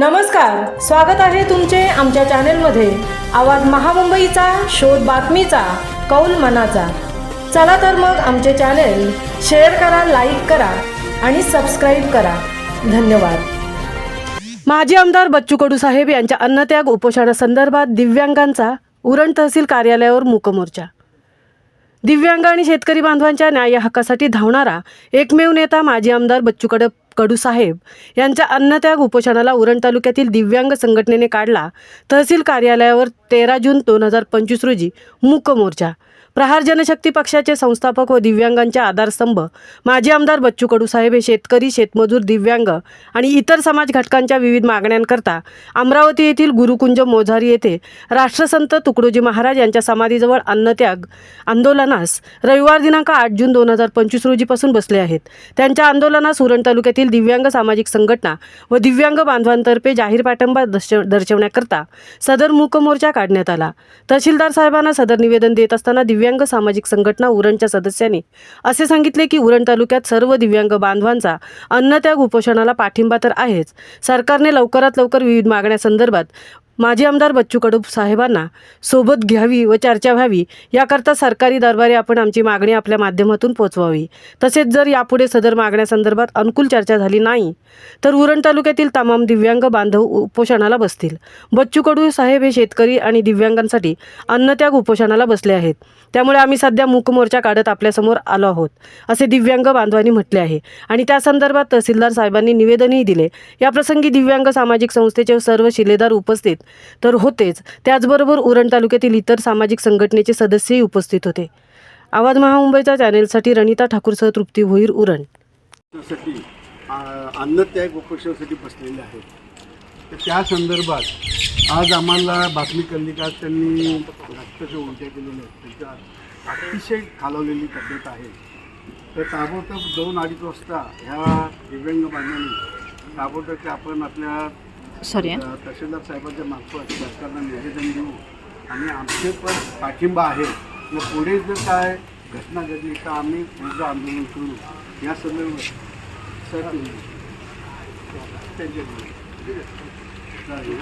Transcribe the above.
नमस्कार स्वागत आहे तुमचे आमच्या चॅनेलमध्ये. आवाज महामुंबईचा शोध बातमीचा कौल मनाचा. चला तर मग आमचे चॅनेल शेअर करा लाईक करा आणि सबस्क्राईब करा. धन्यवाद. माजी आमदार बच्चू कडू साहेब यांच्या अन्नत्याग उपोषणासंदर्भात दिव्यांगांचा उरण तहसील कार्यालयावर मूकमोर्चा. दिव्यांग आणि शेतकरी बांधवांच्या न्याय हक्कासाठी धावणारा एकमेव नेता माजी आमदार बच्चू कडप कडूसाहेब यांच्या अन्नत्याग उपोषणाला उरण तालुक्यातील दिव्यांग संघटनेने काढला. तहसील कार्यालयावर तेरा जून दोन हजार पंचवीस रोजी मूक मोर्चा. प्रहार जनशक्ती पक्षाचे संस्थापक व दिव्यांगांचे आधारस्तंभ. माजी आमदार बच्चू कडूसाहेब हे शेतकरी शेतमजूर दिव्यांग आणि इतर समाज घटकांच्या विविध मागण्यांकरता अमरावती येथील गुरुकुंज मोझारी येथे राष्ट्रसंत तुकडोजी महाराज यांच्या समाधीजवळ अन्नत्याग आंदोलनास रविवार दिनांक आठ जून दोन हजार पंचवीस रोजीपासून बसले आहेत. त्यांच्या आंदोलनास उरण तालुक्यातील दिव्यांग सामाजिक संघटना व दिव्यांग बांधवांतर्फे जाहीर पाठिंबा दर्शव दर्शवण्याकरता सदर मूकमोर्चा काढण्यात आला. तहसीलदार साहेबांना सदर निवेदन देत असताना दिव्यांग सामाजिक संघटना उरणच्या सदस्यांनी असे सांगितले की उरण तालुक्यात सर्व दिव्यांग बांधवांचा अन्नत्याग उपोषणाला पाठिंबा तर आहेच. सरकारने लवकरात लवकर विविध मागण्यासंदर्भात माजी आमदार बच्चू कडू साहेबांना सोबत घ्यावी व चर्चा व्हावी याकरता सरकारी दरबारी आपण आमची मागणी आपल्या माध्यमातून पोचवावी. तसेच जर यापुढे सदर मागण्यासंदर्भात अनुकूल चर्चा झाली नाही तर उरण तालुक्यातील तमाम दिव्यांग बांधव उपोषणाला बसतील. बच्चू कडू साहेब हे शेतकरी आणि दिव्यांगांसाठी अन्नत्याग उपोषणाला बसले आहेत. त्यामुळे आम्ही सध्या मूकमोर्चा काढत आपल्यासमोर आलो आहोत असे दिव्यांग बांधवांनी म्हटले आहे. आणि त्या संदर्भात तहसीलदार साहेबांनी निवेदनही दिले. याप्रसंगी दिव्यांग सामाजिक संस्थेचे सर्व शिलेदार उपस्थित तर होतेच. त्याचबरोबर उरण तालुक्यातील इतर सामाजिक संघटनेचे सदस्यही उपस्थित होते. आवाज महामुंबईच्या चॅनेलसाठी रणिता ठाकूरसह तृप्ती भोईर उरण. अन्नत्याग उपोषणासाठी बसलेले आहेत. तर त्या संदर्भात आज आम्हाला बातमी कळली का? त्यांनी रक्ताच्या उलट्या केलेल्या आहेत. त्यांच्या अतिशय खालवलेली तब्येत आहे. तर ताबडतोब दोन अडीच वाजता ह्या दिव्यांग बांधवांनी ताबडतोब आपण आपल्या सॉरी eh? तहसीलदार साहेबांच्या मार्फत सरकारला निवेदन देऊ. आणि आमचे पण पाठिंबा आहे. मग पुढे जर काय घटना घडली तर आम्ही पुढचं आंदोलन करू. या संदर्भात सर त्यांच्या चालेल.